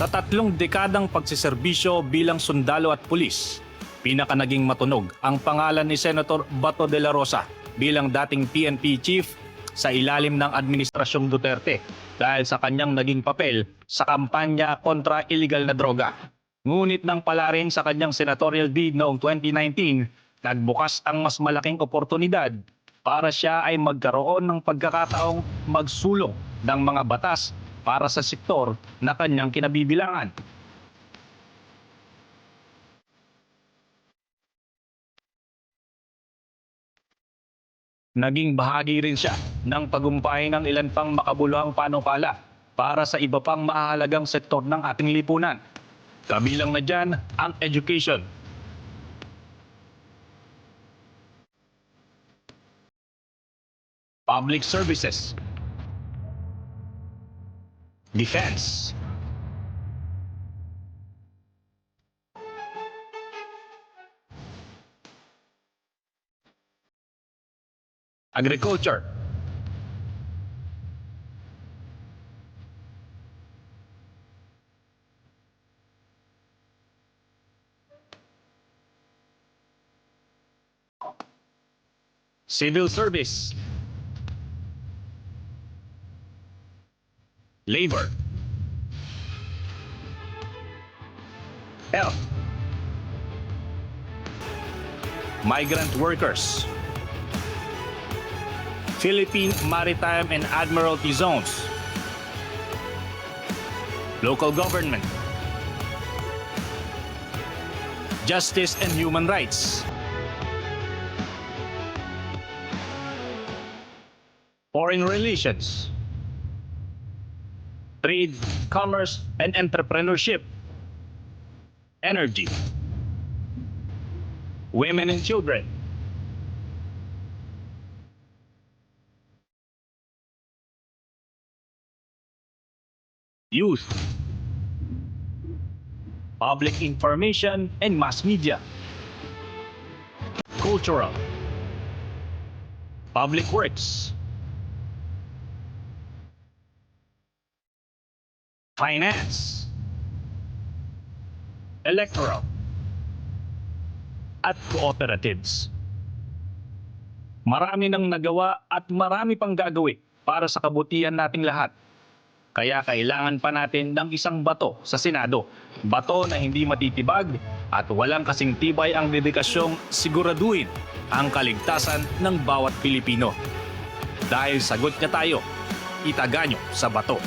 Sa tatlong dekadang pagsiserbisyo bilang sundalo at pulis, pinaka naging matunog ang pangalan ni Senator Bato de la Rosa bilang dating PNP chief sa ilalim ng Administrasyong Duterte dahil sa kanyang naging papel sa kampanya kontra illegal na droga. Ngunit nang palarin sa kanyang senatorial bid noong 2019, nagbukas ang mas malaking oportunidad para siya ay magkaroon ng pagkakataong magsulong ng mga batas para sa sektor na kanyang kinabibilangan. Naging bahagi rin siya ng tagumpay ng ilan pang makabuluhang panukala para sa iba pang mahalagang sektor ng ating lipunan. Kabilang na dyan ang education, public services, defense, agriculture, civil service, labor, health, migrant workers, Philippine Maritime and Admiralty Zones, local government, justice and human rights, foreign relations, trade, commerce, and entrepreneurship, energy, women and children, youth, public information and mass media, cultural, public works, finance, electoral, at cooperatives. Marami nang nagawa at marami pang gagawin para sa kabutihan nating lahat. Kaya kailangan pa natin ng isang bato sa Senado. Bato na hindi matitibag at walang kasing tibay ang dedikasyong siguraduhin ang kaligtasan ng bawat Pilipino. Dahil sagot niya tayo, itaganyo sa bato.